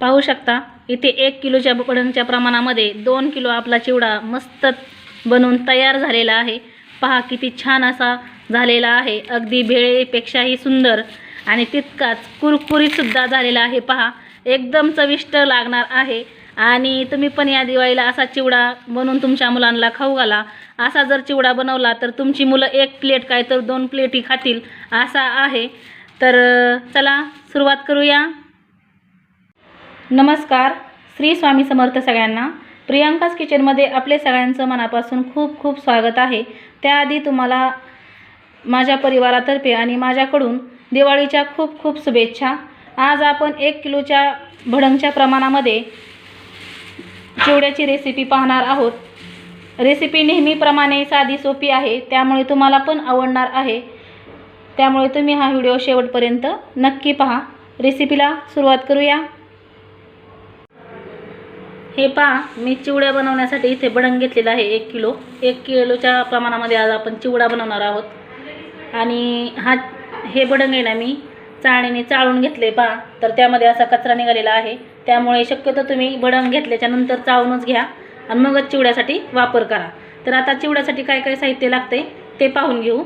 पाहू शकता इथे एक किलोच्या बडंगच्या प्रमाणामध्ये दोन किलो आपला चिवडा मस्त बनवून तयार झालेला आहे. पहा किती छान असा झालेला आहे. अगदी भेळेपेक्षाही सुंदर आणि तितकाच कुरकुरीतसुद्धा झालेला आहे. पहा एकदम चविष्ट लागणार आहे. आणि तुम्ही पण या दिवाळीला असा चिवडा बनवून तुमच्या मुलांना खाऊ घाला. असा जर चिवडा बनवला तर तुमची मुलं एक प्लेट काय तर दोन प्लेटी खातील असा आहे. तर चला सुरुवात करूया. नमस्कार श्री स्वामी समर्थ सगळ्यांना. प्रियांकाच किचनमध्ये आपले सगळ्यांचं मनापासून खूप खूप स्वागत आहे. त्याआधी तुम्हाला माझ्या परिवारातर्फे आणि माझ्याकडून दिवाळीच्या खूप खूप शुभेच्छा. आज आपण एक किलोच्या भडंगच्या प्रमाणामध्ये चिवड्याची रेसिपी पाहणार आहोत. रेसिपी नेहमीप्रमाणे साधी सोपी आहे त्यामुळे तुम्हाला पण आवडणार आहे. त्यामुळे तुम्ही हा व्हिडिओ शेवटपर्यंत नक्की पहा. रेसिपीला सुरुवात करूया. हे पहा मी चिवड्या बनवण्यासाठी इथे बडंग घेतलेला आहे एक किलो. एक किलोच्या प्रमाणामध्ये आज आपण चिवडा बनवणार आहोत. आणि हा हे बडंग आहे ना मी चाळणीने चाळून घेतले पहा. तर त्यामध्ये असा कचरा निघालेला आहे. त्यामुळे शक्यतो तुम्ही बडंग घेतल्याच्या नंतर चाळूनच घ्या आणि मगच चिवड्यासाठी वापर करा. तर आता चिवड्यासाठी काय काय साहित्य लागते ते पाहून घेऊ.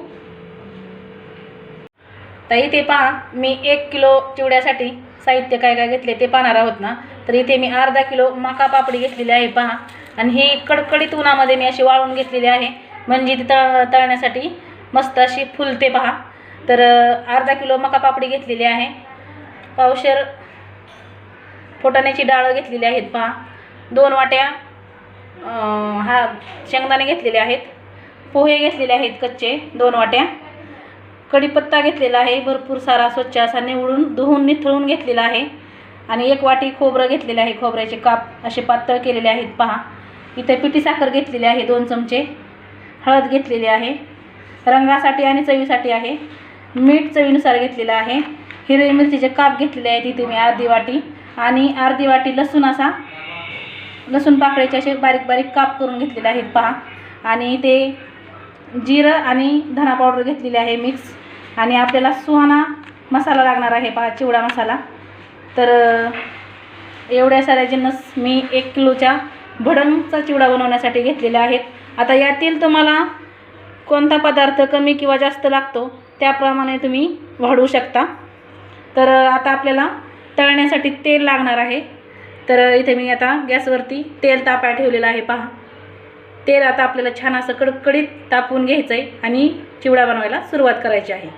तर इथे पहा मी एक किलो चिवड्यासाठी साहित्य काय काय घेतले ते पाहणार आहोत ना. तर इथे मी अर्धा किलो मका पापडी घेतलेली आहे पहा. आणि ही कडकडीत उन्हामध्ये मी अशी वाळून घेतलेली आहे. म्हणजे ती तळ तळण्यासाठी मस्त अशी फुलते पहा. तर अर्धा किलो मका पापडी घेतलेली आहे. पावशर फोटाण्याची डाळं घेतलेली आहेत पहा. दोन वाट्या हा शेंगदाणे घेतलेले आहेत. पोहे घेतलेले आहेत कच्चे दोन वाट्या. कढीपत्ता घेतलेला आहे भरपूर सारा स्वच्छ असा निवडून धुवून निथळून घेतलेला आहे. आणि एक वाटी खोबरं घेतलेलं आहे खोबऱ्याचे काप असे पातळ केलेले आहेत पहा. इथे पिठी साखर घेतलेली आहे दोन चमचे. हळद घेतलेली आहे. रंगासाठी आणि चवीसाठी आहे. मीठ चवीनुसार घेतलेलं आहे. हिरवी मिरचीचे काप घेतलेले आहेत इथे मी अर्धी वाटी. आणि अर्धी वाटी लसूण असा. लसूण पाकळीचे असे बारीक बारीक काप करून घेतलेले आहेत पहा. आणि ते जिरं आणि धना पावडर घेतलेली आहे मिक्स. आणि आपल्याला सुहाना मसाला लागणार आहे पहा चिवडा मसाला. तर एवढ्या साऱ्या जिन्नस मी एक किलोच्या भडंगचा चिवडा बनवण्यासाठी घेतलेल्या आहेत. आता यातील तुम्हाला कोणता पदार्थ कमी किंवा जास्त लागतो त्याप्रमाणे तुम्ही वाढवू शकता. तर आता आपल्याला तळण्यासाठी तेल लागणार आहे. तर इथे मी आता गॅसवरती तेल तापाय ठेवलेलं आहे. पहा. तेल आता आपल्याला छान असं कडकडीत तापवून घ्यायचं आहे आणि चिवडा बनवायला सुरुवात करायची आहे.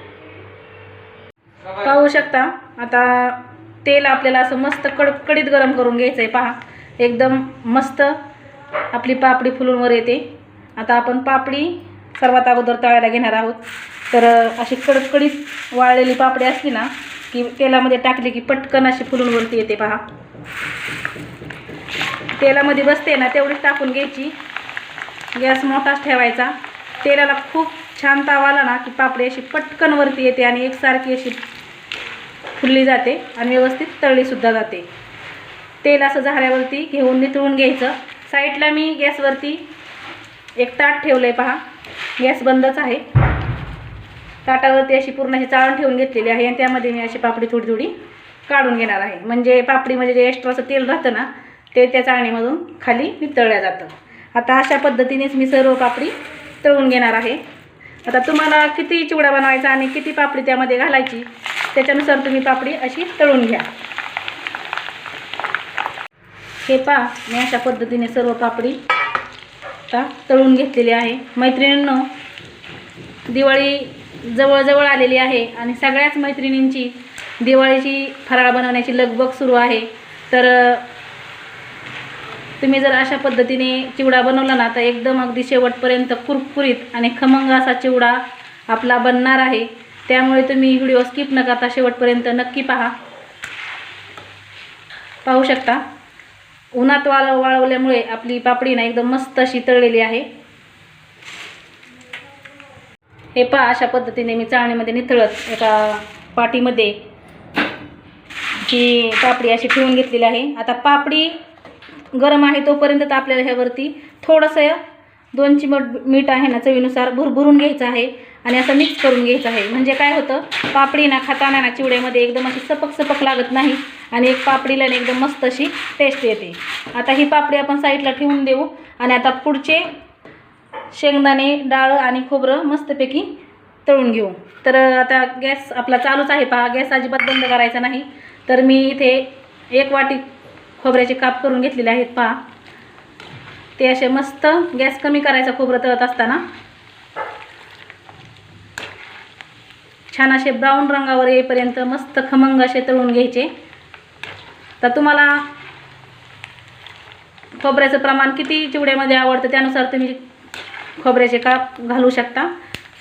पाहू शकता आता तेल आपल्याला असं मस्त कडकडीत गरम करून घ्यायचं आहे पहा. एकदम मस्त आपली पापडी फुलून वर येते. आता आपण पापडी सर्वात अगोदर तळायला घेणार आहोत. तर अशी कडकडीत वाळलेली पापडी असली ना की तेलामध्ये टाकली की पटकन अशी फुलून वरती येते पहा. तेलामध्ये बसते ना तेवढीच टाकून घ्यायची. गॅस मोठाच ठेवायचा. तेलाला खूप छान ताव आला ना की पापडी अशी पटकन वरती येते आणि एकसारखी अशी फुलली जाते आणि व्यवस्थित तळलीसुद्धा जाते. तेल असं झाऱ्यावरती घेऊन नितळून घ्यायचं. साईडला मी गॅसवरती एक ताट ठेवलं आहे पहा. गॅस बंदच आहे. ताटावरती अशी पूर्ण अशी चाळण ठेवून घेतलेली आहे आणि त्यामध्ये मी अशी पापडी थोडी थोडी काढून घेणार आहे. म्हणजे पापडीमध्ये म्हणजे जे एक्स्ट्राचं तेल राहतं ना ते त्या चाळणीमधून खाली वितळलं जातं. आता अशा पद्धतीनेच मी सर्व पापडी तळून घेणार आहे. आता तुम्हाला किती चिवडा बनवायचा आणि किती पापडी त्यामध्ये घालायची त्याच्यानुसार तुम्ही पापडी अशी तळून घ्या. हे पहा मी अशा पद्धतीने सर्व पापडी आता तळून घेतलेली आहे. मैत्रिणींनो दिवाळी जवळजवळ आलेली आहे आणि सगळ्याच मैत्रिणींची दिवाळीची फराळ बनवण्याची लगबग सुरू आहे. तर तुम्ही जर अशा पद्धतीने चिवडा बनवला ना तर एकदम अगदी शेवटपर्यंत कुरकुरीत आणि खमंग असा चिवडा आपला बनणार आहे. त्यामुळे तुम्ही व्हिडिओ स्किप न करता शेवटपर्यंत नक्की पहा. पाहू शकता. उन्हात वाळ वाळवल्यामुळे आपली पापडी ना एकदम मस्त अशी तळलेली आहे. हे पहा अशा पद्धतीने मी चाळणीमध्ये निथळत एका पाटीमध्ये ही पापडी अशी ठेवून घेतलेली आहे. आता पापडी गरम आहे तोपर्यंत तर आपल्याला ह्यावरती थोडंसं दोन चिमट मीठ आहे ना चवीनुसार भरभरून घ्यायचं आहे आणि असं मिक्स करून घ्यायचं आहे. म्हणजे काय होतं पापडी ना खाताना ना चिवड्यामध्ये एकदम अशी सपक सपक लागत नाही आणि एक पापडीला ना एकदम मस्त अशी टेस्ट येते. आता ही पापडी आपण साईडला ठेवून देऊ आणि आता पुढचे शेंगदाणे डाळ आणि खोबरं मस्तपैकी तळून घेऊ. तर आता गॅस आपला चालूच आहे पहा. गॅस अजिबात बंद करायचा नाही. तर मी इथे एक वाटी खोबऱ्याचे काप करून घेतलेले आहेत पहा. ते असे मस्त गॅस कमी करायचा खोबरं तळत असताना. छान असे ब्राऊन रंगावर येईपर्यंत मस्त खमंग असे तळून घ्यायचे. तर तुम्हाला खोबऱ्याचं प्रमाण किती चिवड्यामध्ये आवडतं त्यानुसार तुम्ही खोबऱ्याचे काप घालू शकता.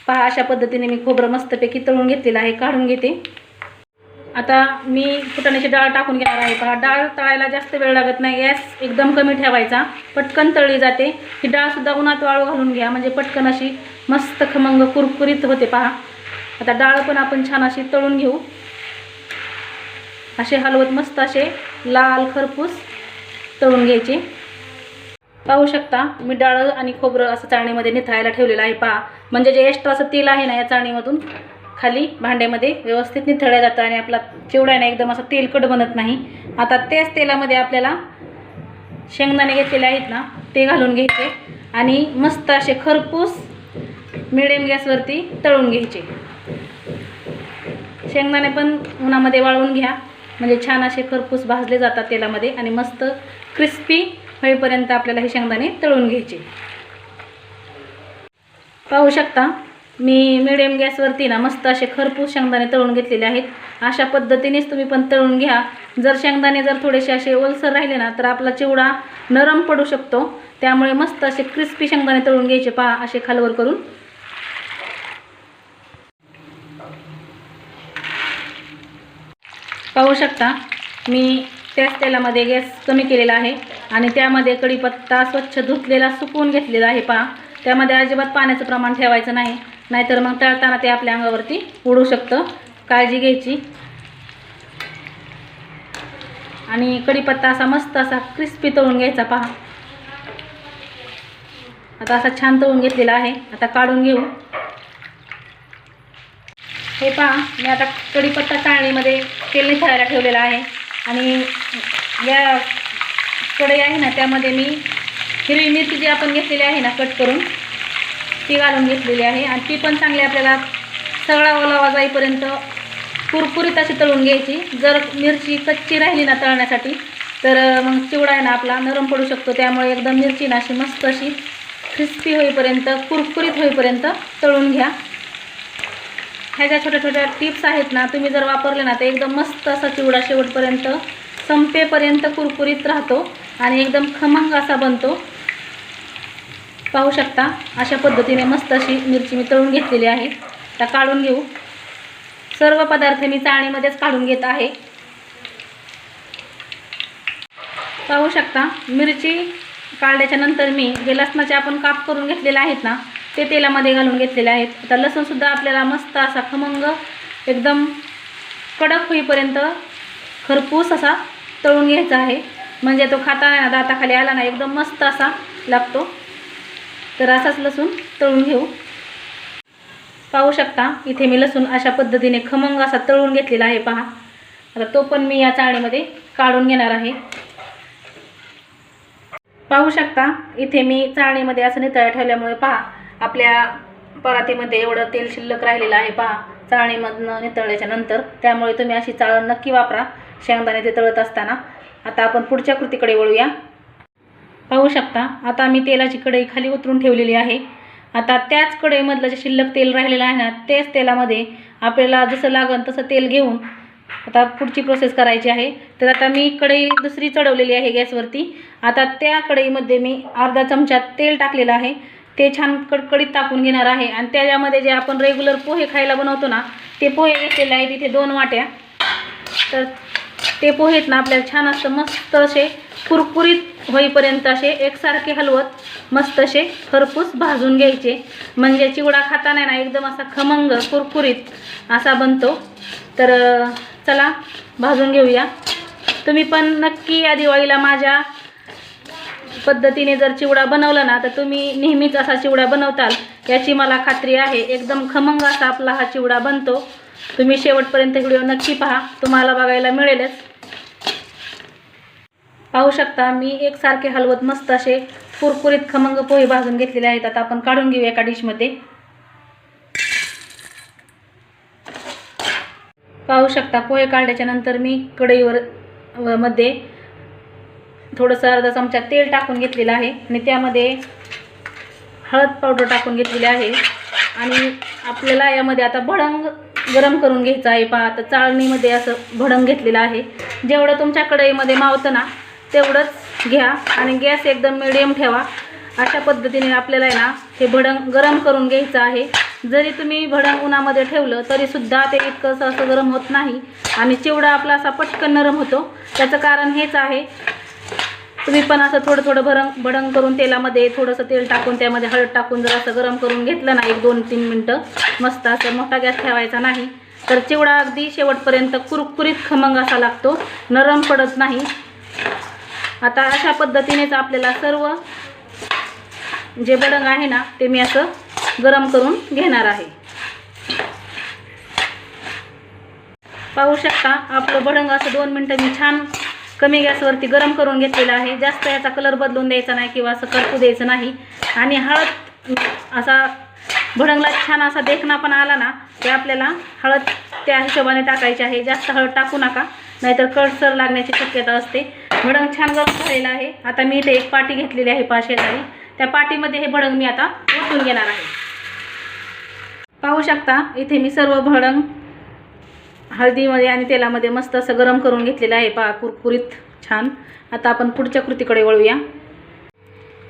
पहा अशा पद्धतीने मी खोबरं मस्तपैकी तळून घेतलेलं आहे काढून घेते. आता मी फुटाण्याची डाळ टाकून घेणार आहे. पहा डाळ तळायला जास्त वेळ लागत नाही. गॅस एकदम कमी ठेवायचा. पटकन तळली जाते. ही डाळसुद्धा उन्हात वाळू घालून घ्या. म्हणजे पटकन अशी मस्त खमंग कुरकुरीत होते पहा. आता डाळ पण आपण छान अशी तळून घेऊ. असे हलवत मस्त असे लाल खरपूस तळून घ्यायचे. पाहू शकता मी डाळ आणि खोबरं असं चाळणीमध्ये निथळायला ठेवलेलं आहे पहा. म्हणजे जे एक्स्ट्राचं तेल आहे ना या चाळणीमधून खाली भांड्यामध्ये व्यवस्थित निथळल्या जातं आणि आपला चिवडा ना एकदम असं तेलकट बनत नाही. आता त्याच तेलामध्ये आपल्याला शेंगदाणे घेतलेले आहेत ना ते घालून घ्यायचे आणि मस्त असे खरपूस मिडियम गॅसवरती तळून घ्यायचे. शेंगदाणे पण उन्हामध्ये वाळवून घ्या. म्हणजे छान असे खरपूस भाजले जातात तेलामध्ये आणि मस्त क्रिस्पी होईपर्यंत आपल्याला हे शेंगदाणे तळून घ्यायचे. पाहू शकता मी मिडियम गॅसवरती ना मस्त असे खरपूस शेंगदाणे तळून घेतलेले आहेत. अशा पद्धतीनेच तुम्ही पण तळून घ्या. जर शेंगदाणे जर थोडेसे असे ओलसर राहिले ना तर आपला चिवडा नरम पडू शकतो. त्यामुळे मस्त असे क्रिस्पी शेंगदाणे तळून घ्यायचे. पहा असे खालवर करून. पाहू शकता मी त्याच तेलामध्ये गॅस कमी केलेला आहे आणि त्यामध्ये कढीपत्ता स्वच्छ धुतलेला सुकवून घेतलेला आहे. पहा त्यामध्ये अजिबात पाण्याचं प्रमाण ठेवायचं नाही. नाहीतर मग तळताना ते आपल्या अंगावरती उडू शकतं. काळजी घ्यायची. आणि कढीपत्ता असा मस्त असा क्रिस्पी तळून घ्यायचा पहा. आता असा छान तळून घेतलेला आहे. आता काढून घेऊ. हे पहा मी आता कढीपत्ता चाळणीमध्ये तेल निथळायला ठेवलेला आहे. आणि या कढई आहे ना त्यामध्ये मी हिरवी मिरची जी आपण घेतलेली आहे ना कट करून ती घालून घेतलेली आहे. आणि ती पण चांगली आपल्याला सगळा ओलावा जाईपर्यंत कुरकुरीत अशी तळून घ्यायची. जर मिरची कच्ची राहिली ना तळण्यासाठी तर मग चिवडा आहे ना आपला नरम पडू शकतो. त्यामुळे एकदम मिरची ना अशी मस्त अशी क्रिस्पी होईपर्यंत कुरकुरीत होईपर्यंत तळून घ्या. ह्या ज्या छोट्या छोट्या टिप्स आहेत ना तुम्ही जर वापरले ना तर एकदम मस्त असा चिवडा शेवटपर्यंत संपेपर्यंत कुरकुरीत राहतो आणि एकदम खमंग असा बनतो. पाहू शकता अशा पद्धतीने मस्त अशी मिरची मी तळून घेतलेली आहे. त्या काढून घेऊ. सर्व पदार्थ मी चाळणीमध्येच काढून घेत आहे. पाहू शकता मिरची काढल्याच्या नंतर मी जे लसणाचे आपण काप करून घेतलेले आहेत ना ते तेलामध्ये घालून घेतलेले आहेत. आता लसूणसुद्धा आपल्याला मस्त असा खमंग एकदम कडक होईपर्यंत खरपूस असा तळून घ्यायचा आहे. म्हणजे तो खाताना दाताखाली आला ना एकदम मस्त असा लागतो. तर असाच लसूण तळून घेऊ. पाहू शकता इथे मी लसूण अशा पद्धतीने खमंग असा तळून घेतलेला आहे पहा. आता तो पण मी या चाळणीमध्ये काढून घेणार आहे. पाहू शकता इथे मी चाळणीमध्ये असं नितळ ठेवल्यामुळे पहा आपल्या परातीमध्ये एवढं तेल शिल्लक राहिलेलं आहे पहा चाळणीमधनं नितळल्याच्या नंतर. त्यामुळे तुम्ही अशी चाळण नक्की वापरा शेंगदाणे ते तळत असताना. आता आपण पुढच्या कृतीकडे वळूया. पाहू शकता. आता मी तेलाची कढई खाली उतरून ठेवलेली आहे. आता त्याच कढईमधलं जे शिल्लक तेल राहिलेलं आहे ना तेच तेलामध्ये आपल्याला जसं लागन तसं तेल घेऊन आता पुढची प्रोसेस करायची आहे. तर आता मी कढई दुसरी चढवलेली आहे गॅसवरती. आता त्या कढईमध्ये मी अर्धा चमचा तेल टाकलेलं आहे. ते छान कडकडीत तापून घेणार आहे. आणि त्याच्यामध्ये जे आपण रेग्युलर पोहे खायला बनवतो ना ते पोहे घेतलेले आहेत इथे दोन वाट्या. तर ते पोहेत ना आपल्याला छान असं मस्त असे कुरकुरीत होईपर्यंत असे एकसारखे हलवत मस्त असे खरपूस भाजून घ्यायचे. म्हणजे चिवडा खाताना ना एकदम असा खमंग कुरकुरीत असा बनतो. तर चला भाजून घेऊया. तुम्ही पण नक्की या दिवाळीला माझ्या पद्धतीने जर चिवडा बनवला ना तर तुम्ही नेहमीच असा चिवडा बनवताल. याची मला खात्री आहे एकदम खमंग असा आपला हा चिवडा बनतो. तुम्ही शेवटपर्यंत व्हिडिओ नक्की पहा. तुम्हाला बघायला मिळेलच. पाहू शकता मी एकसारखे हलवत मस्त असे कुरकुरीत खमंग पोहे भाजून घेतलेले आहेत. आता आपण काढून घेऊया एका डिशमध्ये पाहू शकता पोहे काढल्याच्या नंतर मी कढईवर मध्ये थोडंसं अर्धा चमचा तेल टाकून घेतलेलं आहे आणि त्यामध्ये हळद पावडर टाकून घेतलेली आहे. आणि आपल्याला यामध्ये आता भडंग गरम करून घ्यायचं आहे पहा आता चाळणीमध्ये असं भडंग घेतलेलं आहे. जेवढं तुमच्या कढईमध्ये मावतं ना तेवढंच घ्या आणि गॅस एकदम मिडियम ठेवा. अशा पद्धतीने आपल्याला आहे ना हे भडंग गरम करून घ्यायचं आहे. जरी तुम्ही भडंग उन्हामध्ये ठेवलं तरीसुद्धा ते इतकंसं असं गरम होत नाही. आणि चिवडा आपला असा पटकन नरम होतो. त्याचं कारण हेच आहे. तुम्ही पण असं थोडं थोडं भरंग भडंग करून तेलामध्ये थोडंसं तेल टाकून त्यामध्ये हळद टाकून जर असं गरम करून घेतलं ना एक दोन तीन मिनटं मस्त असं मोठा गॅस ठेवायचा नाही. तर चिवडा अगदी शेवटपर्यंत कुरकुरीत खमंग असा लागतो. नरम पडत नाही. आता अशा पद्धतीनेच आपल्याला सर्व जे भडंग आहे ना ते मी असं गरम करून घेणार आहे. पाहू शकता आपलं भडंग असं दोन मिनटं मी छान कमी गॅसवरती गरम करून घेतलेलं आहे. जास्त याचा कलर बदलून द्यायचा नाही किंवा असं करपू द्यायचं नाही. आणि हळद असा भडंगला छान असा देखणा पण आला ना ते आपल्याला हळद त्या हिशोबाने टाकायची आहे. जास्त हळद टाकू नका नाहीतर कडसर लागण्याची शक्यता असते. भडंग छान गरम झालेलं आहे. आता मी इथे एक पाटी घेतलेली आहे पाशेजारी त्या पाटीमध्ये हे भडंग मी आता ओतून घेणार आहे. पाहू शकता इथे मी सर्व भडंग हळदीमध्ये आणि तेलामध्ये मस्त असं गरम करून घेतलेलं आहे. पहा कुरकुरीत छान. आता आपण पुढच्या कृतीकडे वळूया.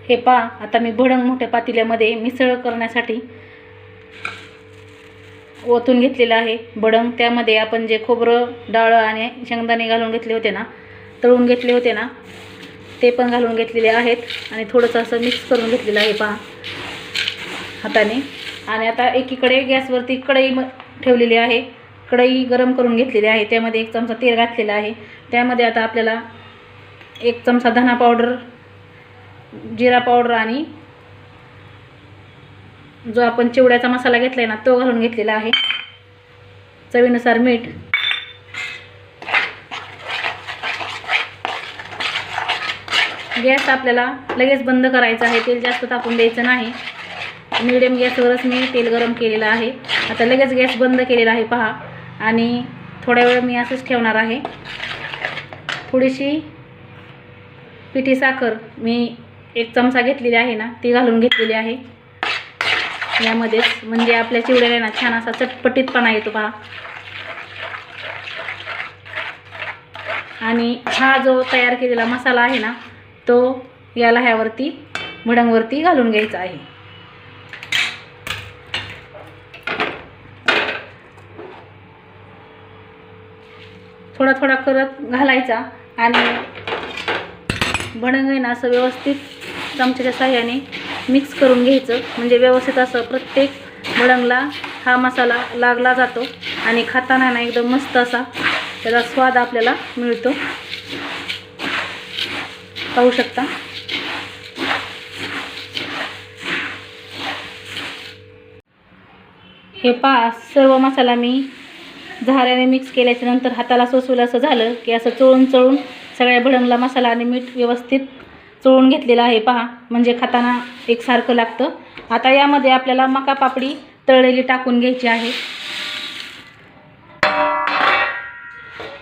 हे पहा आता मी भडंग मोठ्या पातेल्यामध्ये मिसळ करण्यासाठी ओतून घेतलेलं आहे. भडंग त्यामध्ये आपण जे खोबरं डाळ आणि शेंगदाणे घालून घेतले होते ना तळून घेतले होते ना ते पण घालून घेतलेले आहेत. आणि थोडंसं असं मिक्स करून घेतलेलं आहे पहा हाताने. आणि आता एकीकडे गॅसवरती कढई म ठेवलेली आहे. कढई गरम करून घेतलेली आहे. त्यामध्ये एक चमचा तेल घातलेलं आहे. त्यामध्ये आता आपल्याला एक चमचा धना पावडर जिरा पावडर आणि जो आपण चिवड्याचा मसाला घेतला आहे ना तो घालून घेतलेला आहे. चवीनुसार मीठ. गॅस आपल्याला लगेच बंद करायचा आहे. तेल जास्त तापून द्यायचं नाही. मिडियम गॅसवरच मी तेल गरम केलेलं आहे. आता लगेच गॅस बंद केलेला आहे पहा. आणि थोड्या वेळ मी असंच ठेवणार आहे. थोडीशी पिठी साखर मी एक चमचा घेतलेली आहे ना ती घालून घेतलेली आहे. यामध्येच. म्हणजे आपल्या चिवड्याला ना छान असा चटपटीतपणा येतो पहा. आणि हा जो तयार केलेला मसाला आहे ना तो याला ह्यावरती भडंगवरती घालून घ्यायचा आहे. थोडा थोडा करत घालायचा आणि भडंग आहे ना असं व्यवस्थित चमच्याच्या साह्याने मिक्स करून घ्यायचं. म्हणजे व्यवस्थित असं प्रत्येक भडंगला हा मसाला लागला जातो. आणि खाताना ना एकदम मस्त असा त्याचा स्वाद आपल्याला मिळतो. पाहू शकता? हे पा सर्व मसाला मी झाऱ्याने मिक्स केल्याच्यानंतर हाताला सोसवलं असं झालं की असं चोळून चोळून सगळ्या भडंगला मसाला आणि मीठ व्यवस्थित चोळून घेतलेलं आहे. पहा म्हणजे खाताना एकसारखं लागतं. आता यामध्ये आपल्याला मका पापडी तळलेली टाकून घ्यायची आहे.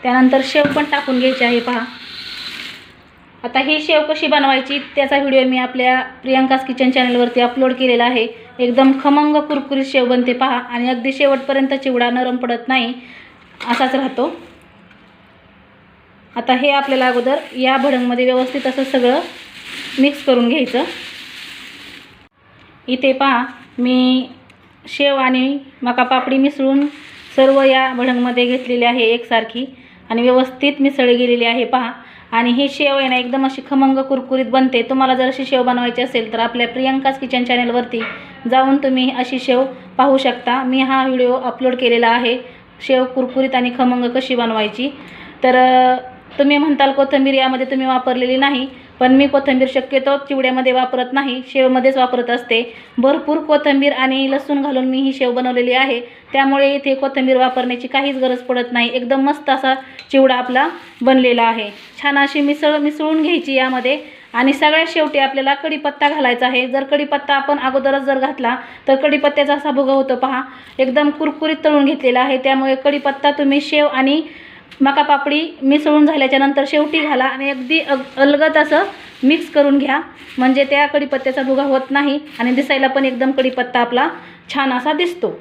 त्यानंतर शेव पण टाकून घ्यायची आहे पहा. आता ही शेव कशी बनवायची त्याचा व्हिडिओ मी आपल्या प्रियांकास किचन चॅनलवरती अपलोड केलेला आहे. एकदम खमंग कुरकुरीत शेव बनते पहा. आणि अगदी शेवटपर्यंत चिवडा नरम पडत नाही असाच राहतो. आता हे आपल्याला अगोदर या भडंगमध्ये व्यवस्थित असं सगळं मिक्स करून घ्यायचं. इथे पहा मी शेव आणि मका पापडी मिसळून सर्व या भडंगमध्ये घेतलेली आहे एकसारखी आणि व्यवस्थित मिसळी गेलेली आहे पहा. आणि ही शेव आहे ना एकदम अशी खमंग कुरकुरीत बनते. तुम्हाला जर अशी शेव बनवायची असेल तर आपल्या प्रियंकाच किचन चॅनलवरती जाऊन तुम्ही अशी शेव पाहू शकता. मी हा व्हिडिओ अपलोड केलेला आहे शेव कुरकुरीत आणि खमंग कशी बनवायची. तर तुम्ही म्हणताल कोथिंबीर यामध्ये तुम्ही वापरलेली नाही पण मी कोथिंबीर शक्यतो चिवड्यामध्ये वापरत नाही शेवमध्येच वापरत असते. भरपूर कोथिंबीर आणि लसूण घालून मी ही शेव बनवलेली आहे. त्यामुळे इथे कोथिंबीर वापरण्याची काहीच गरज पडत नाही. एकदम मस्त असा चिवडा आपला बनलेला आहे. छान अशी मिसळ मिसळून घ्यायची यामध्ये. आणि सगळ्यात शेवटी आपल्याला कढीपत्ता घालायचा आहे. जर कढीपत्ता आपण अगोदरच जर घातला तर कढीपत्त्याचा असा भुगा होतो पहा. एकदम कुरकुरीत तळून घेतलेला आहे. त्यामुळे कढीपत्ता तुम्ही शेव आणि मका पापडी मिसळून झाल्याच्यानंतर शेवटी घाला आणि अगदी अग अलगत असं मिक्स करून घ्या. म्हणजे त्या कढीपत्त्याचा भुगा होत नाही आणि दिसायला पण एकदम कढीपत्ता आपला छान असा दिसतो.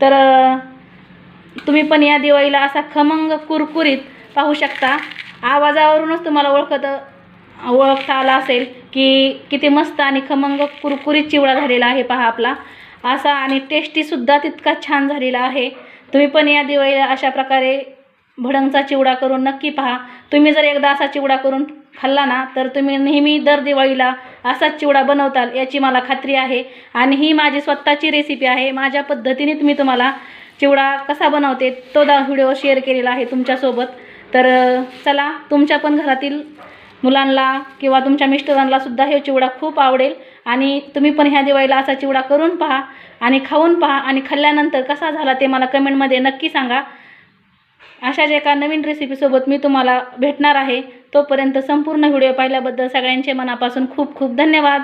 तर तुम्ही पण या दिवाळीला असा खमंग कुरकुरीत पाहू शकता. आवाजावरूनच तुम्हाला ओळखत ओळखता आला असेल की किती मस्त आणि खमंग कुरकुरीत चिवडा झालेला आहे पहा आपला. असा आणि टेस्टीसुद्धा तितका छान झालेला आहे. तुम्ही पण या दिवाळीला अशा प्रकारे भडंगचा चिवडा करून नक्की पहा. तुम्ही जर एकदा असा चिवडा करून खाल्ला ना तर तुम्ही नेहमी दर दिवाळीला असाच चिवडा बनवताल याची मला खात्री आहे. आणि ही माझी स्वतःची रेसिपी आहे. माझ्या पद्धतीने मी तुम्हाला चिवडा कसा बनवते तो दा व्हिडिओ शेअर केलेला आहे तुमच्यासोबत. तर चला तुमच्या पण घरातील मुलांना किंवा तुमच्या मिस्टरांना सुद्धा हे चिवडा खूप आवडेल. आणि तुम्ही पण ह्या दिवाळीला असा चिवडा करून पहा आणि खाऊन पहा. आणि खाल्ल्यानंतर कसा झाला ते मला कमेंटमध्ये नक्की सांगा. अशाच एका नवीन रेसिपीसोबत मी तुम्हाला भेटणार आहे तोपर्यंत संपूर्ण व्हिडिओ पाहिल्याबद्दल सगळ्यांचे मनापासून खूप खूप धन्यवाद.